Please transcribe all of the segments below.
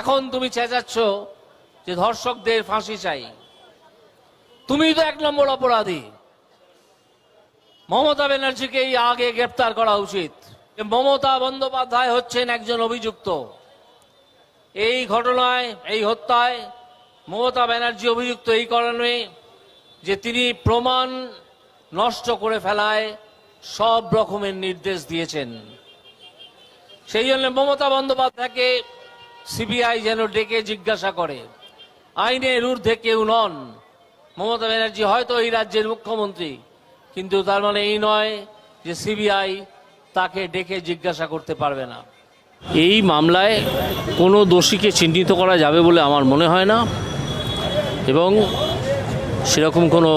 এখন তুমি চেঁচাচ্ছ যে ধর্ষকদের ফাঁসি চাই। তুমি তো এক নম্বর অপরাধী। মমতা ব্যানার্জিকেই আগে গ্রেপ্তার করা উচিত। মমতা বন্দ্যোপাধ্যায় হচ্ছেন একজন অভিযুক্ত। এই ঘটনায়, এই হত্যায় মমতা ব্যানার্জি অভিযুক্ত এই কারণে যে তিনি প্রমাণ নষ্ট করে ফেলায় সব রকমের নির্দেশ দিয়েছেন। সেই জন্য মমতা বন্দ্যোপাধ্যায়কে সিবিআই যেন ডেকে জিজ্ঞাসা করে। আইনের ঊর্ধ্বে কেউ নন। মমতা ব্যানার্জি হয়তো এই রাজ্যের মুখ্যমন্ত্রী, কিন্তু তার মানে এই নয় যে সিবিআই তাকে ডেকে জিজ্ঞাসা করতে পারবে না। এই মামলায় কোনো দোষীকে চিহ্নিত করা যাবে বলে আমার মনে হয় না। এবং সেরকম কোনো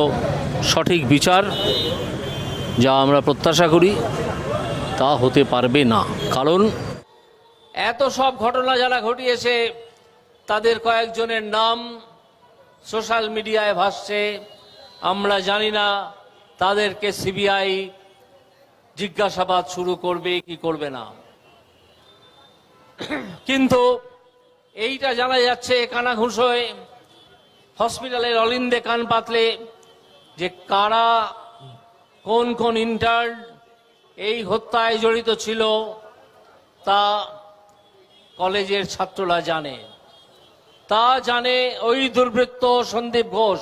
সঠিক বিচার যা আমরা প্রত্যাশা করি তা হতে পারবে না। কারণ এত সব ঘটনা যারা ঘটিয়েছে, তাদের কয়েকজনের নাম সোশ্যাল মিডিয়ায় ভাসছে। আমরা জানি না তাদেরকে সিবিআই জিজ্ঞাসাবাদ শুরু করবে, কি করবে না। কিন্তু এইটা জানা যাচ্ছে কানাঘুষোয় হসপিটালের অলিন্দে কান পাতলে যে কারা, কোন কোন ইন্টার্ন, এই হত্যায় জড়িত ছিল, তা কলেজের ছাত্ররা জানে। তা জানে ওই দুর্বৃত্ত সন্দীপ ঘোষ।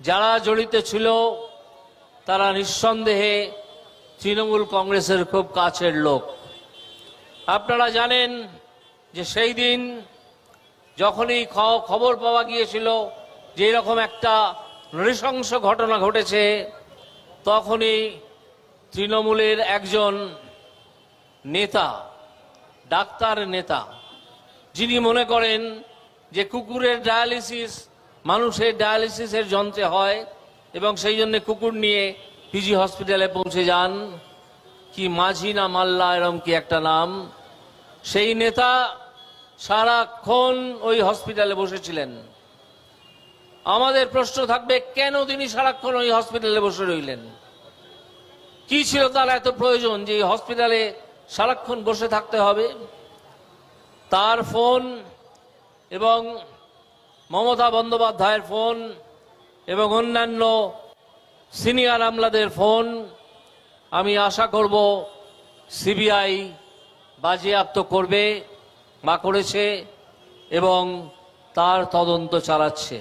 যারা জড়িত ছিল, তারা নিঃসন্দেহে তৃণমূল কংগ্রেসের খুব কাছের লোক। আপনারা জানেন যে সেই দিন যখনই খবর পাওয়া গিয়েছিল যে এরকম একটা নৃশংস ঘটনা ঘটেছে, তখনই তৃণমূলের একজন নেতা ডাক্তার নেতা। যিনি মনে করেন যে কুকুরের ডায়ালিসিস, মানুষের ডায়ালিসিসের যন্ত্রে হয় এবং সেই জন্য কুকুর নিয়ে পিজি হসপিটালে পৌঁছে যান। কি মাঝি না মাল্লা এরম কি একটা নাম। সেই নেতা সারাক্ষণ ওই হসপিটালে বসেছিলেন। আমাদের প্রশ্ন থাকবে, কেন তিনি সারাক্ষণ ওই হসপিটালে বসে রইলেন? কি ছিল তার এত প্রয়োজন যে হসপিটালে সারাক্ষণ বসে থাকতে হবে। তার ফোন এবং মমতা বন্দ্যোপাধ্যায়ের ফোন এবং অন্যান্য সিনিয়র আমলাদের ফোন আমি আশা করব সিবিআই বাজেয়াপ্ত করবে, বা করেছে এবং তার তদন্ত চালাচ্ছে।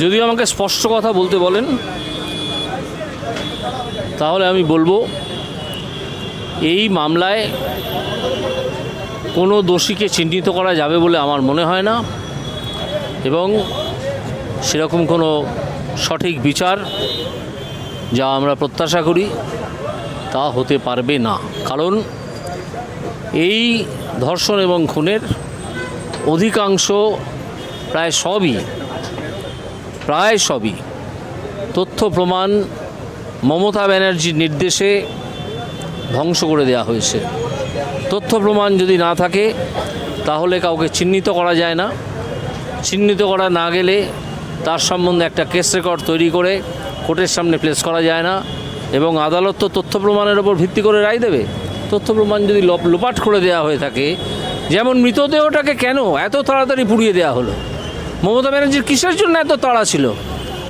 যদি আমাকে স্পষ্ট কথা বলতে বলেন, তাহলে আমি বলব এই মামলায় কোনো দোষীকে চিহ্নিত করা যাবে বলে আমার মনে হয় না। এবং সেরকম কোনো সঠিক বিচার যা আমরা প্রত্যাশা করি তা হতে পারবে না। কারণ এই ধর্ষণ এবং খুনের অধিকাংশ প্রায় সবই প্রায় সবই তথ্য প্রমাণ মমতা ব্যানার্জির নির্দেশে ধ্বংস করে দেওয়া হয়েছে। তথ্য প্রমাণ যদি না থাকে, তাহলে কাউকে চিহ্নিত করা যায় না। চিহ্নিত করা না গেলে তার সম্বন্ধে একটা কেস রেকর্ড তৈরি করে কোর্টের সামনে প্লেস করা যায় না এবং আদালত তো তথ্য প্রমাণের ওপর ভিত্তি করে রায় দেবে। তথ্য প্রমাণ যদি লপ লোপাট করে দেওয়া হয়ে থাকে, যেমন মৃতদেহটাকে কেন এত তাড়াতাড়ি পুড়িয়ে দেওয়া হলো? মমতা ব্যানার্জির কিসের জন্য এত তাড়া ছিল?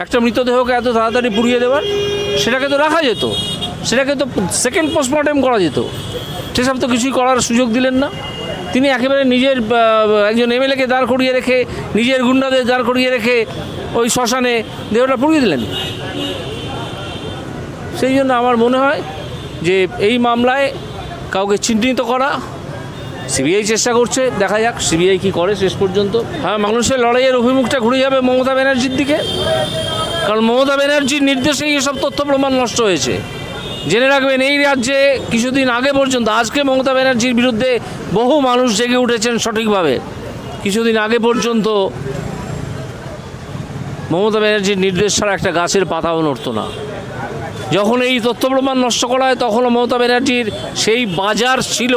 একটা মৃতদেহকে এত তাড়াতাড়ি পুড়িয়ে দেওয়ার? সেটাকে তো রাখা যেত। সেটাকে তো সেকেন্ড পোস্টমর্টেম করা যেত। সেসব তো কিছুই করার সুযোগ দিলেন না। তিনি একেবারে নিজের একজন এমএলএকে দাঁড় করিয়ে রেখে, নিজের গুন্ডাদের দাঁড় করিয়ে রেখে ওই শ্মশানে দেহটা পুড়িয়ে দিলেন। সেই জন্য আমার মনে হয় যে এই মামলায় কাউকে চিহ্নিত করা সিবিআই চেষ্টা করছে, দেখা যাক সিবিআই কি করে শেষ পর্যন্ত। হ্যাঁ মানুষের লড়াইয়ের অভিমুখটা ঘুরে যাবে মমতা ব্যানার্জির দিকে। কারণ মমতা ব্যানার্জির নির্দেশেই এসব তথ্য প্রমাণ নষ্ট হয়েছে। জেনে রাখবেন, এই রাজ্যে কিছুদিন আগে পর্যন্ত, আজকে মমতা ব্যানার্জির বিরুদ্ধে বহু মানুষ জেগে উঠেছেন সঠিকভাবে। কিছুদিন আগে পর্যন্ত মমতা ব্যানার্জির নির্দেশ ছাড়া একটা গাছের পাতাও নড়তো না। যখন এই তথ্য প্রমাণ নষ্ট করা হয়, তখনও মমতা ব্যানার্জির সেই বাজার ছিল।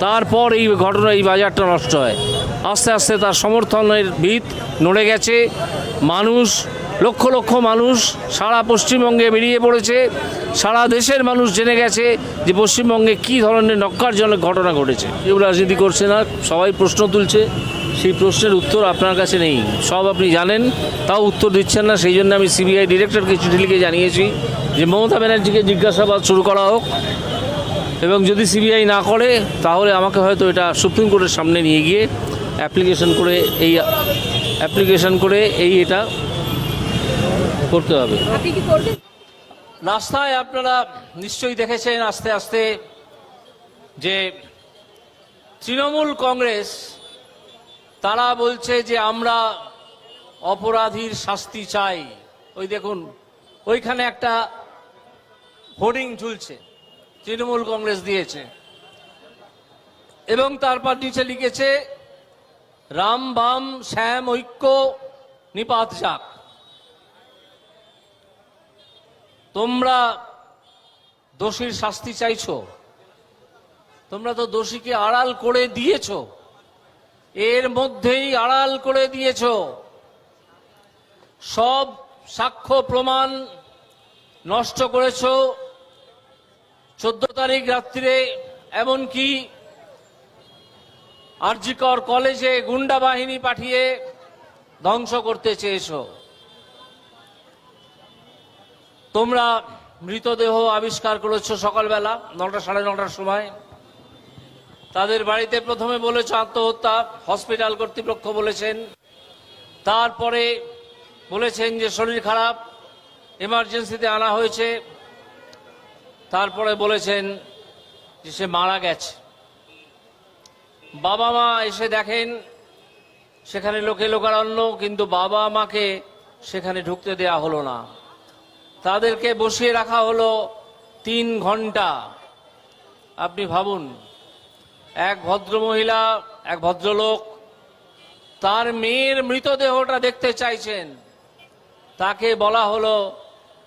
তারপর এই ঘটনা, এই বাজারটা নষ্ট হয়। আস্তে আস্তে তার সমর্থনের ভিত নড়ে গেছে। মানুষ লক্ষ লক্ষ মানুষ সারা পশ্চিমবঙ্গে বেরিয়ে পড়েছে। সারা দেশের মানুষ জেনে গেছে যে পশ্চিমবঙ্গে কী ধরনের নক্কারজনক ঘটনা ঘটেছে। কেউ রাজনীতি করছে না, সবাই প্রশ্ন তুলছে। সেই প্রশ্নের উত্তর আপনার কাছে নেই। সব আপনি জানেন, তাও উত্তর দিচ্ছেন না। সেই জন্য আমি সিবিআই ডিরেক্টরকে চিঠি লিখে জানিয়েছি যে মমতা ব্যানার্জিকে জিজ্ঞাসাবাদ শুরু করা হোক। এবং যদি সিবিআই না করে, তাহলে আমাকে হয়তো এটা সুপ্রিম কোর্টের সামনে নিয়ে গিয়ে অ্যাপ্লিকেশন করে এই অ্যাপ্লিকেশন করে এই এটা করতে হবে। রাস্তায় আপনারা নিশ্চয়ই দেখেছেন আস্তে আস্তে যে তৃণমূল কংগ্রেস তারা বলছে যে আমরা অপরাধীর শাস্তি চাই। ওই দেখুন ওইখানে একটা হোর্ডিং ঝুলছে তৃণমূল কংগ্রেস দিয়েছে। এবং তারপর নিচে লিখেছে রাম বাম শ্যাম ঐক্য নিপাত যাক। তোমরা দোষীর শাস্তি চাইছো। তোমরা তো দোষীকে আড়াল করে দিয়েছ। এর মধ্যেই আড়াল করে দিয়েছ। সব সাক্ষ্য প্রমাণ নষ্ট করেছ। চোদ্দ তারিখ রাত্রিরে এমনকি আরজিকর কলেজে গুন্ডা বাহিনী পাঠিয়ে ধ্বংস করতে চেয়েছো। তোমরা মৃতদেহ আবিষ্কার করেছ সকালবেলা, নটা সাড়ে নটার সময়। তাদের বাড়িতে প্রথমে বলেছ আত্মহত্যা, হসপিটাল কর্তৃপক্ষ বলেছেন। তারপরে বলেছেন যে শরীর খারাপ এমার্জেন্সিতে আনা হয়েছে। তারপরে বলেছেন যে সে মারা গেছে। বাবা মা এসে দেখেন, সেখানে লোকে লোকারণ্য, কিন্তু বাবা মাকে সেখানে ঢুকতে দেয়া হলো না। তাদেরকে বসিয়ে রাখা হলো তিন ঘণ্টা। আপনি ভাবুন, এক ভদ্রমহিলা, এক ভদ্রলোক, তার মেয়ের মৃতদেহটা দেখতে চাইছেন। তাকে বলা হলো,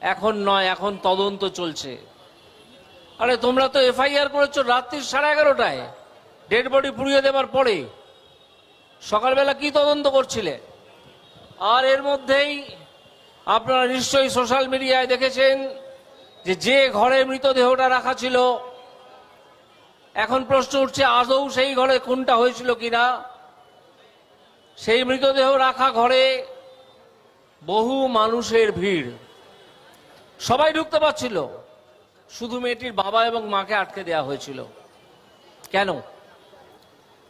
এখন নয়, এখন তদন্ত চলছে। আরে, তোমরা তো এফআইআর করেছ রাত্রি সাড়ে এগারোটায়। ডেড বডি পুড়িয়ে দেওয়ার পরে। সকালবেলা কি তদন্ত করছিলে? আর এর মধ্যেই আপনারা নিশ্চয়ই সোশ্যাল মিডিয়ায় দেখেছেন যে যে ঘরে মৃতদেহটা রাখা ছিল, এখন প্রশ্ন উঠছে, আদৌ সেই ঘরে খুনটা হয়েছিল কিনা? সেই মৃতদেহ রাখা ঘরে বহু মানুষের ভিড়। সবাই ঢুকতে পারছিল, শুধু মেয়েটির বাবা এবং মাকে আটকে দেওয়া হয়েছিল। কেন?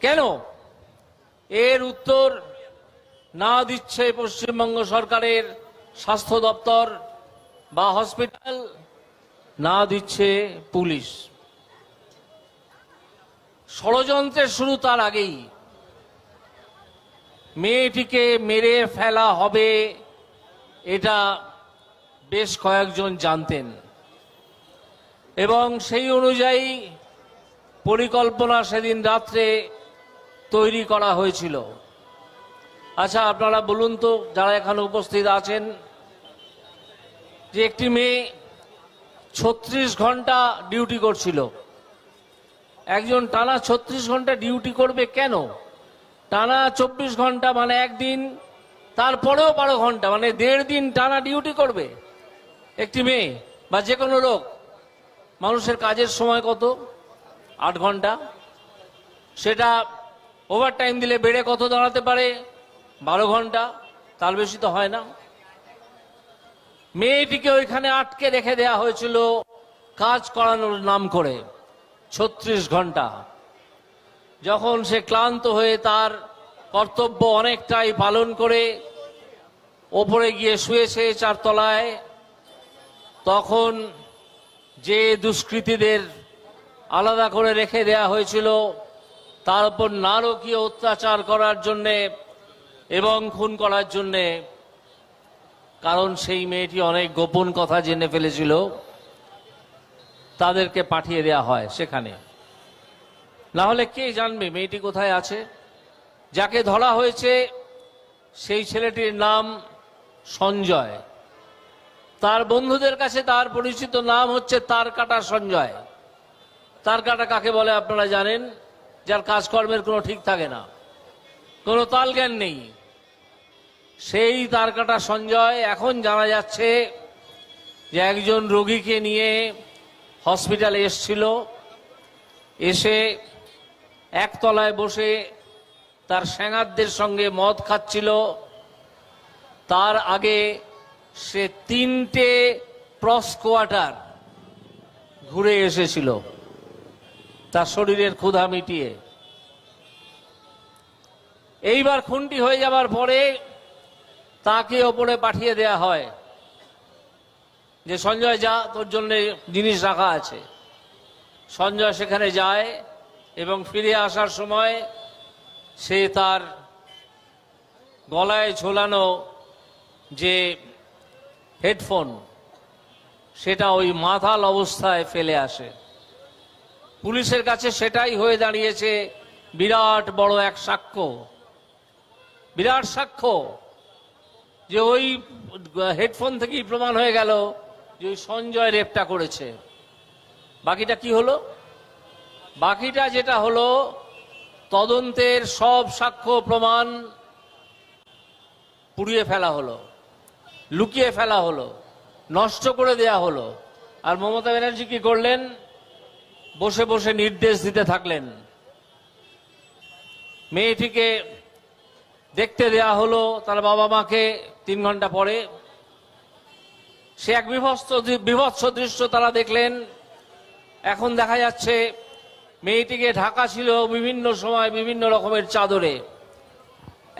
কেন? এর উত্তর না দিচ্ছে পশ্চিমবঙ্গ সরকারের স্বাস্থ্য দপ্তর বা হসপিটাল না দিচ্ছে পুলিশ। ষড়যন্ত্রের শুরু তার আগেই। মেয়েটিকে মেরে ফেলা হবে এটা বেশ কয়েকজন জানতেন। এবং সেই অনুযায়ী পরিকল্পনা সেদিন রাত্রে তৈরি করা হয়েছিল। আচ্ছা আপনারা বলুন তো, যারা এখানে উপস্থিত আছেন যে একটি মেয়ে ছত্রিশ ঘণ্টা ডিউটি করছিল। একজন টানা ছত্রিশ ঘণ্টা ডিউটি করবে কেন? টানা চব্বিশ ঘণ্টা মানে একদিন, তারপরেও বারো ঘণ্টা মানে দেড় দিন টানা ডিউটি করবে একটি মেয়ে বা যে কোনো লোক। মানুষের কাজের সময় কত? আট ঘণ্টা। সেটা ওভার টাইম দিলে বেড়ে কত দাঁড়াতে পারে? বারো ঘণ্টা, তার বেশি তো হয় না। মেয়েটিকে ওইখানে আটকে রেখে দেয়া হয়েছিল কাজ করানোর নাম করে, ছত্রিশ ঘণ্টা। যখন সে ক্লান্ত হয়ে তার কর্তব্য অনেকটাই পালন করে, ওপরে গিয়ে শুয়েছে চারতলায়, তখন যে দুষ্কৃতীদের আলাদা করে রেখে দেয়া হয়েছিল, তার উপর নারকীয় অত্যাচার করার জন্যে এবং খুন করার জন্যে কারণ সেই মেয়েটি অনেক গোপন কথা জেনে ফেলেছিল। তাদেরকে পাঠিয়ে দেয়া হয় সেখানে। না হলে কে জানবে মেয়েটি কোথায় আছে? যাকে ধরা হয়েছে সেই ছেলেটির নাম সঞ্জয়। তার বন্ধুদের কাছে তার পরিচিত নাম হচ্ছে তার কাটা সঞ্জয়। তার কাটা কাকে বলে আপনারা জানেন? যার কাজকর্মের কোনো ঠিক থাকে না। কোনো তালজ্ঞান নেই। সেই তারকাটা সঞ্জয় এখন জানা যাচ্ছে যে একজন রোগীকে নিয়ে হসপিটালে এসছিল। এসে একতলায় বসে তার স্যাঙারদের সঙ্গে মদ খাচ্ছিল। তার আগে সে তিনটে প্রস কোয়ার্টার ঘুরে এসেছিল। তার শরীরের ক্ষুধা মিটিয়ে। এইবার খুনটি হয়ে যাবার পরে তাকে ওপরে পাঠিয়ে দেয়া হয়। যে সঞ্জয় যা, তোর জন্য জিনিস রাখা আছে। সঞ্জয় সেখানে যায় এবং ফিরে আসার সময় সে তার গলায় ঝোলানো যে হেডফোন, সেটা ওই মাথাল অবস্থায় ফেলে আসে। পুলিশের কাছে সেটাই হয়ে দাঁড়িয়েছে বিরাট বড় এক সাক্ষ্য। বিরাট সাক্ষ্য। যে ওই হেডফোন থেকেই প্রমাণ হয়ে গেল যে ওই সঞ্জয় রেপটা করেছে। বাকিটা কি হলো? বাকিটা যেটা হলো, তদন্তের সব সাক্ষ্য প্রমাণ পুড়িয়ে ফেলা হলো, লুকিয়ে ফেলা হলো, নষ্ট করে দেয়া হলো। আর মমতা ব্যানার্জি কি করলেন? বসে বসে নির্দেশ দিতে থাকলেন। মেয়েটিকে দেখতে দেয়া হলো তার বাবা মাকে তিন ঘণ্টা পরে সে এক বিভৎস বিভৎস দৃশ্য তারা দেখলেন। এখন দেখা যাচ্ছে মেয়েটিকে ঢাকা ছিল বিভিন্ন সময় বিভিন্ন রকমের চাদরে।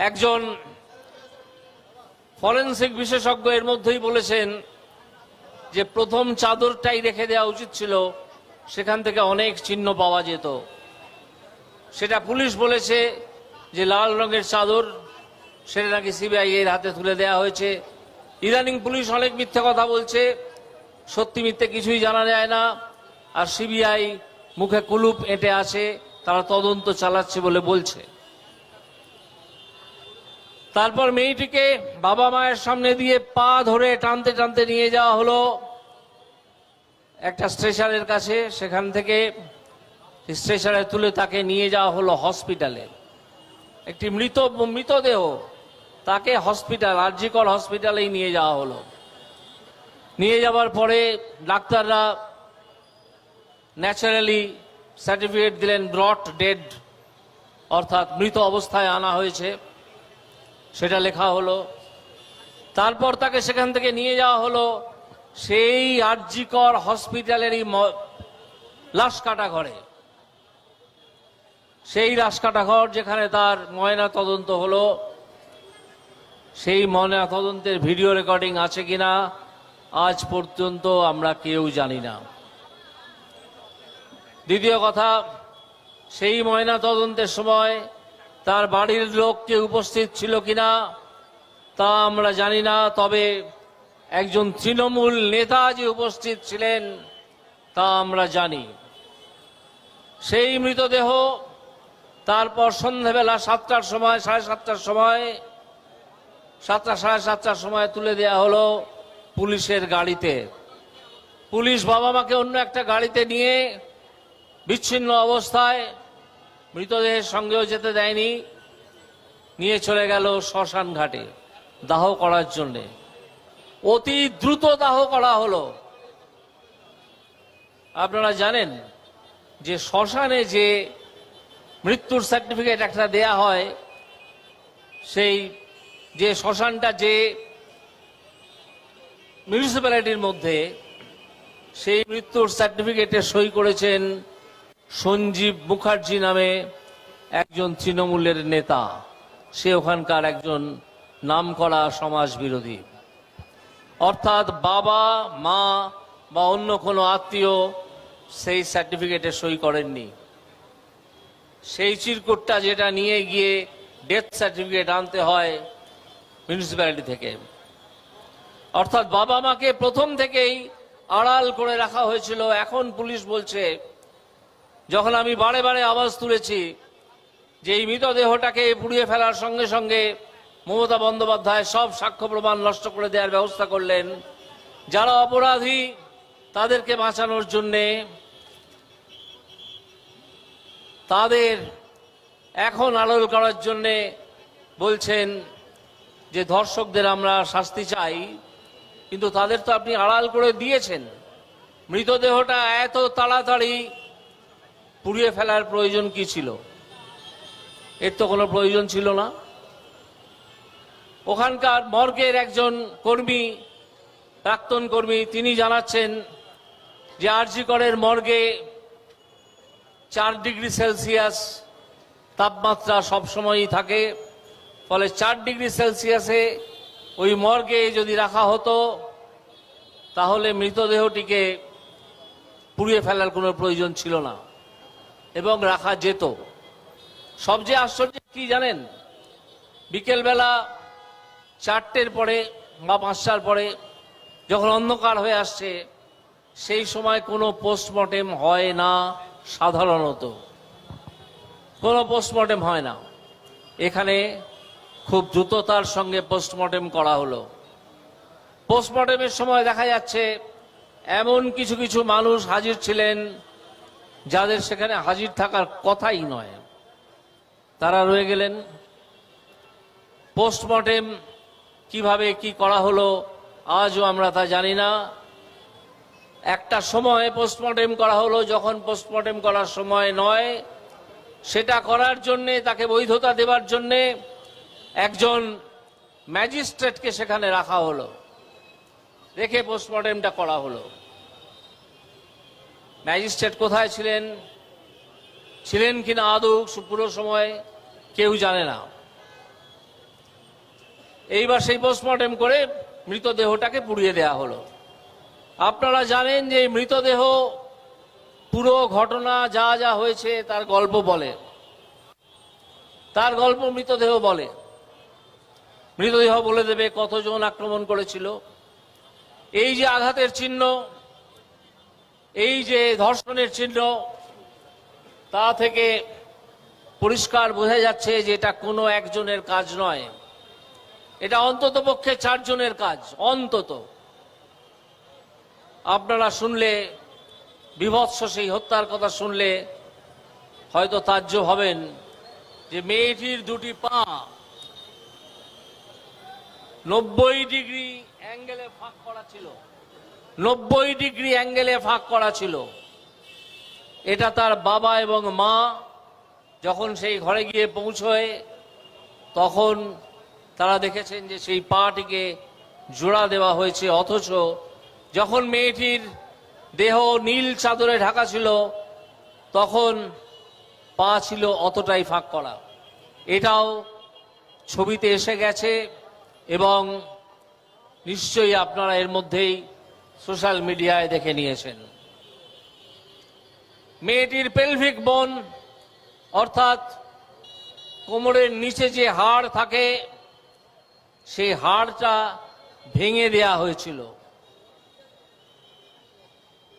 একজন ফরেন্সিক বিশেষজ্ঞ এর মধ্যেই বলেছেন যে প্রথম চাদরটাই রেখে দেওয়া উচিত ছিল, সেখান থেকে অনেক চিহ্ন পাওয়া যেত। সেটা পুলিশ বলেছে যে লাল রঙের চাদর সেটা নাকি সিবিআই এর হাতে তুলে দেওয়া হয়েছে। ইদানিং পুলিশ অনেক মিথ্যে কথা বলছে। সত্যি মিথ্যে কিছুই জানা যায় না। আর সিবিআই মুখে কুলুপ এঁটে আছে, তারা তদন্ত চালাচ্ছে বলে বলছে। তারপর মেয়েটিকে বাবা মায়ের সামনে দিয়ে পা ধরে টানতে টানতে নিয়ে যাওয়া হলো একটা স্টেশনের কাছে। সেখান থেকে স্টেশনে তুলে তাকে নিয়ে যাওয়া হলো হসপিটালে। একটি মৃত, মৃতদেহ তাকে হসপিটাল, আরজিকর হসপিটালেই নিয়ে যাওয়া হলো। নিয়ে যাওয়ার পরে ডাক্তাররা ন্যাচারালি সার্টিফিকেট দিলেন, ব্রট ডেড, অর্থাৎ মৃত অবস্থায় আনা হয়েছে। সেটা লেখা হলো। তারপর তাকে সেখান থেকে নিয়ে যাওয়া হলো। সেই আরজিকর হসপিটালেরই লাশ কাটা ঘরে। সেই লাশ কাটা ঘর যেখানে তার ময়না তদন্ত হলো। সেই ময়না তদন্তের ভিডিও রেকর্ডিং আছে কিনা, আজ পর্যন্ত আমরা কেউ জানি না। দ্বিতীয় কথা, সেই ময়না তদন্তের সময় তার বাড়ির লোক কে উপস্থিত ছিল কিনা, তা আমরা জানি না, তবে একজন তৃণমূল নেতা যে উপস্থিত ছিলেন, তা আমরা জানি। সেই মৃতদেহ তারপর সন্ধ্যাবেলা সাতটার সময়, সাড়ে সাতটার সময় সাতটা, সাড়ে সাতটার সময় তুলে দেয়া হলো পুলিশের গাড়িতে। পুলিশ বাবা মাকে অন্য একটা গাড়িতে নিয়ে বিচ্ছিন্ন অবস্থায় মৃতদেহের সঙ্গেও যেতে দেয়নি, নিয়ে চলে গেল শ্মশান ঘাটে দাহ করার জন্যে। অতি দ্রুত দাহ করা হলো। আপনারা জানেন যে শ্মশানে যে মৃত্যুর সার্টিফিকেট একটা দেয়া হয়, সেই যে শ্মশানটা যে মিউনিসিপ্যালিটির মধ্যে সেই মৃত্যুর সার্টিফিকেটে সই করেছেন সঞ্জীব মুখার্জি নামে একজন তৃণমূলের নেতা। সে ওখানকার একজন নামকরা সমাজ বিরোধী অর্থাৎ বাবা, মা বা অন্য কোনো আত্মীয় সেই সার্টিফিকেটে সই করেননি। সেই চিরকুটটা যেটা নিয়ে গিয়ে ডেথ সার্টিফিকেট আনতে হয় মিউনিসিপ্যালিটি থেকে। অর্থাৎ বাবা মাকে প্রথম থেকেই আড়াল করে রাখা হয়েছিল। এখন পুলিশ বলছে, যখন আমি বারে বারে আওয়াজ তুলেছি যে এই মৃতদেহটাকে পুড়িয়ে ফেলার সঙ্গে সঙ্গে মমতা বন্দ্যোপাধ্যায় সব সাক্ষ্য প্রমাণ নষ্ট করে দেওয়ার ব্যবস্থা করলেন, যারা অপরাধী তাদেরকে বাঁচানোর জন্যে তাদের এখন আড়ল করার জন্যে বলছেন যে ধর্ষকদের আমরা শাস্তি চাই, কিন্তু তাদের তো আপনি আড়াল করে দিয়েছেন। মৃতদেহটা এত তাড়াতাড়ি পুড়িয়ে ফেলার প্রয়োজন কি ছিল? এর তো কোনো প্রয়োজন ছিল না। ওখানকার মর্গের একজন কর্মী, প্রাক্তন কর্মী, তিনি জানাচ্ছেন যে আরজি করের মর্গে চার ডিগ্রি সেলসিয়াস তাপমাত্রা সবসময়ই থাকে। ফলে চার ডিগ্রি সেলসিয়াসে ওই মর্গে যদি রাখা হতো, তাহলে মৃতদেহটিকে পুড়িয়ে ফেলার কোনো প্রয়োজন ছিল না এবং রাখা যেত। সবচেয়ে আশ্চর্য কি জানেন? বিকেলবেলা চারটের পরে বা পাঁচটার পরে যখন অন্ধকার হয়ে আসছে, সেই সময় কোনো পোস্টমর্টেম হয় না সাধারণত। কোনো পোস্টমর্টেম হয় না। এখানে খুব দ্রুততার সঙ্গে পোস্টমর্টেম করা হলো। পোস্টমর্টেমের সময় দেখা যাচ্ছে, এমন কিছু কিছু মানুষ হাজির ছিলেন, যাদের সেখানে হাজির থাকার কথাই নয়। তারা রয়ে গেলেন। পোস্টমর্টেম কীভাবে কি করা হলো, আজও আমরা তা জানি না। একটা সময় পোস্টমর্টেম করা হলো, যখন পোস্টমর্টেম করার সময় নয়, সেটা করার জন্যে, তাকে বৈধতা দেবার জন্যে একজন ম্যাজিস্ট্রেটকে সেখানে রাখা হলো। রেখে পোস্টমর্টেমটা করা হলো। ম্যাজিস্ট্রেট কোথায় ছিলেন? ছিলেন কিনা আদৌ পুরো সময় কেউ জানে না। এইবার সেই পোস্টমর্টেম করে মৃতদেহটাকে পুড়িয়ে দেয়া হলো। আপনারা জানেন যে মৃতদেহ পুরো ঘটনা যা যা হয়েছে তার গল্প বলে। তার গল্প মৃতদেহ বলে। মৃতদেহ বলে দেবে কতজন আক্রমণ করেছিল। এই যে আঘাতের চিহ্ন, এই যে ধর্ষণের চিহ্ন, তা থেকে পরিষ্কার বোঝা যাচ্ছে যে এটা কোনো একজনের কাজ নয়। এটা অন্তত পক্ষে চারজনের কাজ, অন্তত। আপনারা শুনলে, বিভৎস সেই হত্যার কথা শুনলে হয়তো তাজ্য হবেন যে মেয়েটির দুটি পা নব্বই ডিগ্রি অ্যাঙ্গেলে ফাঁক করা ছিল। নব্বই ডিগ্রি অ্যাঙ্গেলে ফাঁক করা ছিল। এটা তার বাবা এবং মা যখন সেই ঘরে গিয়ে পৌঁছয়, তখন তারা দেখেছেন যে সেই পাটিকে জোড়া দেওয়া হয়েছে। অথচ যখন মেয়েটির দেহ নীল চাদরে ঢাকা ছিল, তখন পা ছিল অতটাই ফাঁক করা। এটাও ছবিতে এসে গেছে। এবং নিশ্চয়ই আপনারা এর মধ্যেই সোশ্যাল মিডিয়ায় দেখে নিয়েছেন। মেয়েটির পেলভিক বোন অর্থাৎ কোমরের নিচে যে হাড় থাকে, সেই হাড়টা ভেঙে দেয়া হয়েছিল।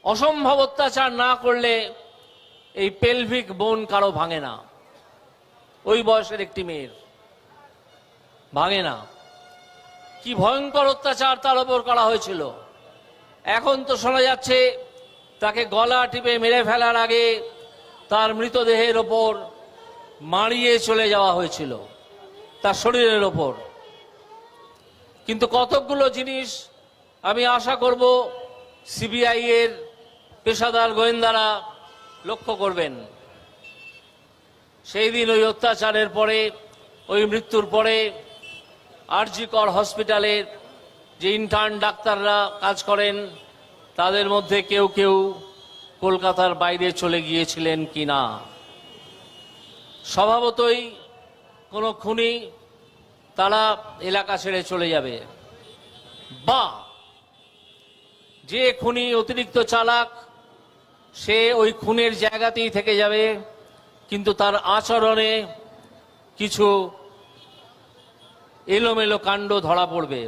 অসম্ভব অত্যাচার না করলে এই পেলভিক বোন কারও ভাঙে না। ওই বয়সের একটি মেয়ের। ভাঙে না। কি ভয়ঙ্কর অত্যাচার তার ওপর করা হয়েছিল। এখন তো শোনা যাচ্ছে তাকে গলা টিপে মেরে ফেলার আগে তার মৃতদেহের ওপর মারিয়ে চলে যাওয়া হয়েছিল, তার শরীরের ওপর। কিন্তু কতকগুলো জিনিস আমি আশা করব সিবিআই এর পেশাদার গোয়েন্দারা লক্ষ্য করবেন। সেই দিন ওই অত্যাচারের পরে, ওই মৃত্যুর পরে আরজিকর হসপিটালের যে ইন্টার্ন ডাক্তাররা কাজ করেন, তাদের মধ্যে কেউ কেউ কলকাতার বাইরে চলে গিয়েছিলেন কি না স্বভাবতই কোনো খুনি তারা এলাকা ছেড়ে চলে যাবে। বা যে খুনি অতিরিক্ত চালাক, সে ওই খুনের জায়গাতেই থেকে যাবে, কিন্তু তার আচরণে কিছু এলোমেলো কাণ্ড ধরা পড়বে।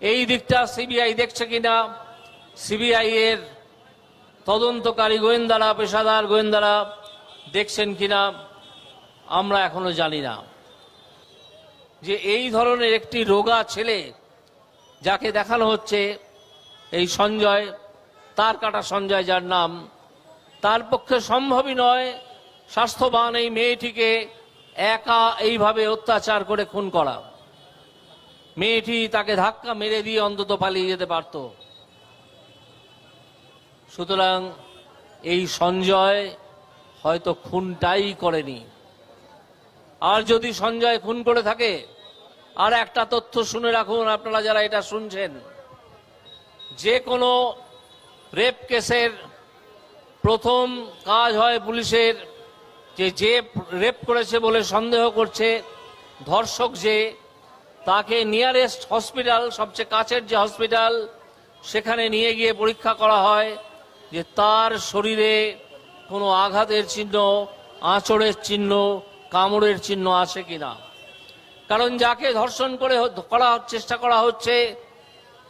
এই দিকটা সিবিআই দেখছে কিনা? সিবিআই এর তদন্তকারী গোয়েন্দারা, পেশাদার গোয়েন্দারা দেখছেন কিনা? আমরা এখনও জানি না। যে এই ধরনের একটি রোগা ছেলে যাকে দেখানো হচ্ছে এই সঞ্জয়, তার কাটা সঞ্জয় যার নাম, তার পক্ষে সম্ভবই নয়, স্বাস্থ্যবান এই মেয়েটিকে একা এইভাবে অত্যাচার করে খুন করা। মেয়েটি তাকে ধাক্কা মেরে দিয়ে অন্তত পালিয়ে যেতে পারত। সুতরাং এই সঞ্জয় হয়তো খুনটাই করেনি। আর যদি সঞ্জয় খুন করে থাকে, আর একটা তথ্য শুনে রাখুন আপনারা যারা এটা শুনছেন। যে কোনো রেপ কেসের প্রথম কাজ হয় পুলিশের যে যে রেপ করেছে বলে সন্দেহ করছে, ধর্ষক যে, তাকে নিয়ারেস্ট হসপিটাল, সবচেয়ে কাছের যে হসপিটাল, সেখানে নিয়ে গিয়ে পরীক্ষা করা হয় যে তার শরীরে কোনো আঘাতের চিহ্ন, আঁচড়ের চিহ্ন, কামড়ের চিহ্ন আছে কিনা। কারণ যাকে ধর্ষণ করে করা চেষ্টা করা হচ্ছে,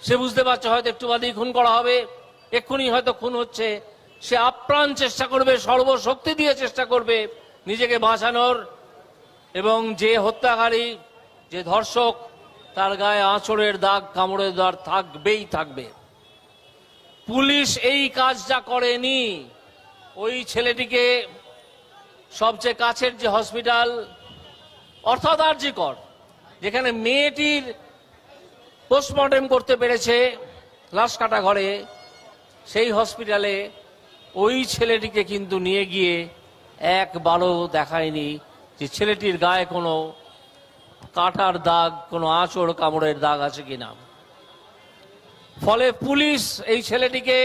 সে বুঝতে পারছে হয়তো একটু বাদেই খুন করা হবে, এক্ষুনি হয়তো খুন হচ্ছে, সে আপ্রাণ চেষ্টা করবে, সর্বশক্তি দিয়ে চেষ্টা করবে নিজেকে বাঁচানোর এবং যে হত্যাকারী, যে ধর্ষক, তার গায়ে আঁচড়ের দাগ, কামড়ের দাগ থাকবেই থাকবে। পুলিশ এই কাজটা করেনি, ওই ছেলেটিকে সবচেয়ে কাছের যে হসপিটাল, অর্থাৎ আরজিকর, যেখানে মেয়েটির পোস্টমর্টেম করতে পেরেছে লাশ কাটা ঘরে, সেই হসপিটালে ওই ছেলেটিকে কিন্তু নিয়ে গিয়ে একবারও দেখায়নি যে ছেলেটির গায়ে কোনো কাটার দাগ, কোনো আঁচড় কামড়ের দাগ আছে কিনা। ফলে পুলিশ এই ছেলেটিকে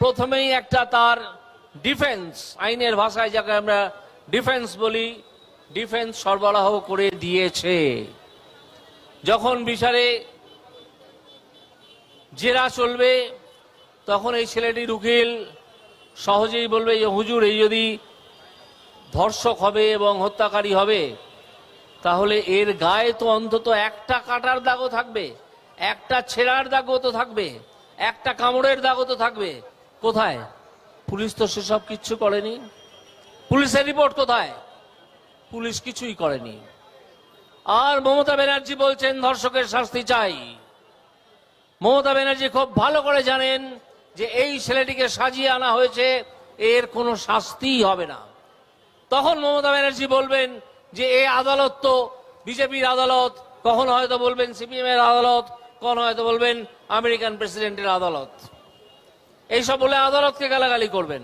প্রথমেই একটা তার ডিফেন্স, আইনের ভাষায় যাকে আমরা ডিফেন্স বলি, ডিফেন্স সরবরাহ করে দিয়েছে। যখন বিচারে জেরা চলবে, তখন এই ছেলেটির উকিল সহজেই বলবে যে, হুজুর, এই যদি ধর্ষক হবে এবং হত্যাকারী হবে, তাহলে এর গায়ে তো অন্তত একটা কাটার দাগও থাকবে, একটা ছেঁড়ার দাগও তো থাকবে, একটা কামড়ের দাগও তো থাকবে। কোথায়? পুলিশ তো সেসব কিচ্ছু করেনি। পুলিশের রিপোর্ট কোথায়? পুলিশ কিছুই করেনি। আর মমতা ব্যানার্জি বলছেন, ধর্ষকের শাস্তি চাই। মমতা ব্যানার্জি খুব ভালো করে জানেন যে, এই ছেলেটিকে সাজিয়ে আনা হয়েছে, এর কোনো শাস্তিই হবে না। তখন মমতা ব্যানার্জি বলবেন যে এ আদালত তো বিজেপির আদালত, কখন হয়তো বলবেন সিপিএম এর আদালত, কখন হয়তো বলবেন আমেরিকান প্রেসিডেন্টের আদালত। এইসব বলে আদালতকে গালাগালি করবেন।